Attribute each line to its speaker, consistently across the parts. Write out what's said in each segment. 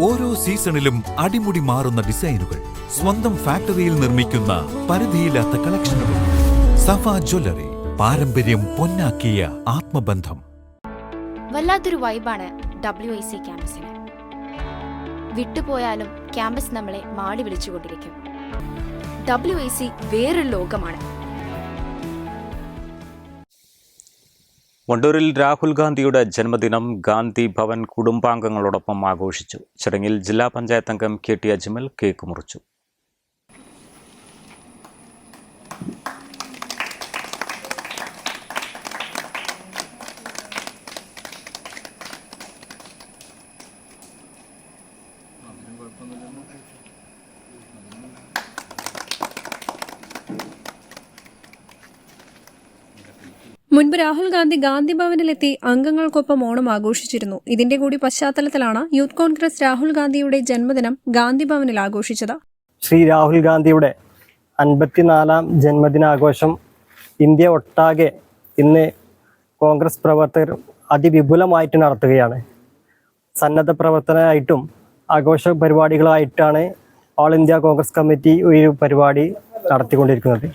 Speaker 1: ഓരോ സീസണിലും അടിമുടി മാറുന്ന ഡിസൈനുകൾ സ്വന്തം ഫാക്ടറിയിൽ നിർമ്മിക്കുന്ന പരിധിയില്ലാത്ത കളക്ഷനുകൾ. സഫ ജ്വല്ലറി പാരമ്പര്യം പൊന്നാക്കിയ ആത്മബന്ധം.
Speaker 2: വല്ലാത്തൊരു വൈബാണ് ഡബ്ല്യു ഐ സി ക്യാമ്പസിന്. വിട്ടുപോയാലും ക്യാമ്പസ് നമ്മളെ മാടി വിളിച്ചുകൊണ്ടിരിക്കും. ഡബ്ല്യു ഐ സി വേറൊരു ലോകമാണ്.
Speaker 3: വണ്ടൂരിൽ രാഹുൽ ഗാന്ധിയുടെ ജന്മദിനം ഗാന്ധി ഭവൻ കുടുംബാംഗങ്ങളോടൊപ്പം ആഘോഷിച്ചു. ചടങ്ങിൽ ജില്ലാ പഞ്ചായത്ത് അംഗം കെ ടി അജ്മൽ കേക്ക് മുറിച്ചു.
Speaker 4: മുൻപ് രാഹുൽ ഗാന്ധി ഗാന്ധി ഭവനിലെത്തി അംഗങ്ങൾക്കൊപ്പം ഓണം ആഘോഷിച്ചിരുന്നു. ഇതിന്റെ കൂടി പശ്ചാത്തലത്തിലാണ് യൂത്ത് കോൺഗ്രസ് രാഹുൽ ഗാന്ധിയുടെ ജന്മദിനം ഗാന്ധി ഭവനിൽ ആഘോഷിച്ചത്.
Speaker 5: ശ്രീ രാഹുൽ ഗാന്ധിയുടെ അൻപത്തിനാലാം ജന്മദിനാഘോഷം ഇന്ത്യ ഒട്ടാകെ ഇന്ന് കോൺഗ്രസ് പ്രവർത്തകർ അതിവിപുലമായിട്ട് നടത്തുകയാണ്. സന്നദ്ധ പ്രവർത്തനമായിട്ടും ആഘോഷ പരിപാടികളായിട്ടാണ് ഓൾ ഇന്ത്യ കോൺഗ്രസ് കമ്മിറ്റി ഒരു പരിപാടി നടത്തിക്കൊണ്ടിരിക്കുന്നത്.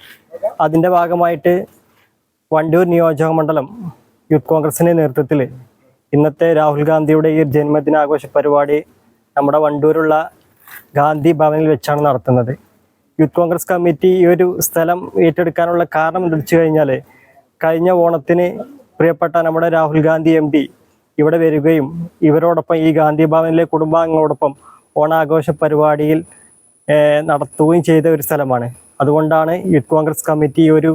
Speaker 5: അതിന്റെ ഭാഗമായിട്ട് വണ്ടൂർ നിയോജക മണ്ഡലം യൂത്ത് കോൺഗ്രസിന്റെ നേതൃത്വത്തിൽ ഇന്നത്തെ രാഹുൽ ഗാന്ധിയുടെ ഈ ജന്മദിനാഘോഷ പരിപാടി നമ്മുടെ വണ്ടൂരുള്ള ഗാന്ധി ഭവനിൽ വെച്ചാണ് നടത്തുന്നത്. യൂത്ത് കോൺഗ്രസ് കമ്മിറ്റി ഈ ഒരു സ്ഥലം ഏറ്റെടുക്കാനുള്ള കാരണം എന്താ വെച്ച് കഴിഞ്ഞാൽ കഴിഞ്ഞ ഓണത്തിന് പ്രിയപ്പെട്ട നമ്മുടെ രാഹുൽ ഗാന്ധി എം ഇവിടെ വരികയും ഇവരോടൊപ്പം ഈ ഗാന്ധി ഭവനിലെ കുടുംബാംഗങ്ങളോടൊപ്പം ഓണാഘോഷ പരിപാടിയിൽ നടത്തുകയും ചെയ്ത ഒരു സ്ഥലമാണ്. അതുകൊണ്ടാണ് യൂത്ത് കോൺഗ്രസ് കമ്മിറ്റി ഈ ഒരു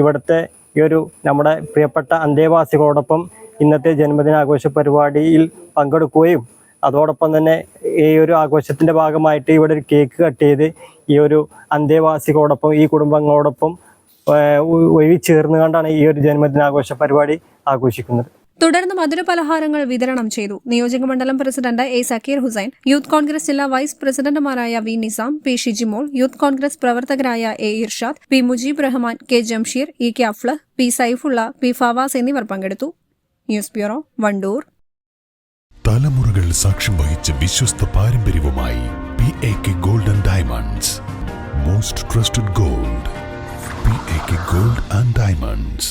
Speaker 5: ഇവിടുത്തെ ഈ ഒരു നമ്മുടെ പ്രിയപ്പെട്ട അന്തേവാസികളോടൊപ്പം ഇന്നത്തെ ജന്മദിനാഘോഷ പരിപാടിയിൽ പങ്കെടുക്കുകയും അതോടൊപ്പം തന്നെ ഈ ഒരു ആഘോഷത്തിന്റെ ഭാഗമായിട്ട് ഇവിടെ ഒരു കേക്ക് കട്ട് ചെയ്ത് ഈ ഒരു അന്തേവാസികളോടൊപ്പം ഈ കുടുംബങ്ങളോടൊപ്പം ഒഴിച്ചേർന്നുകൊണ്ടാണ് ചേർന്നുകൊണ്ടാണ് ഈ ഒരു ജന്മദിനാഘോഷ പരിപാടി ആഘോഷിക്കുന്നത്.
Speaker 4: തുടർന്ന് മധുരപലഹാരങ്ങൾ വിതരണം ചെയ്തു. നിയോജക മണ്ഡലം president A Zakir Hussain youth Congress ജില്ലാ വൈസ് പ്രസിഡന്റുമാരായ V Nizam P Shijimol youth Congress പ്രവർത്തകരായ A Irshad P Mujeeb Rahman K Jamsheer E K Aflah P Saifulla P Fawas എന്നിവർ പങ്കെടുത്തു. News bureau Wandoor.
Speaker 6: തലമുറകൾ സാക്ഷ്യം വഹിച്ച വിശ്വസ്ത പാരമ്പര്യവുമായി P A K golden diamonds. Most trusted gold P A K gold and diamonds.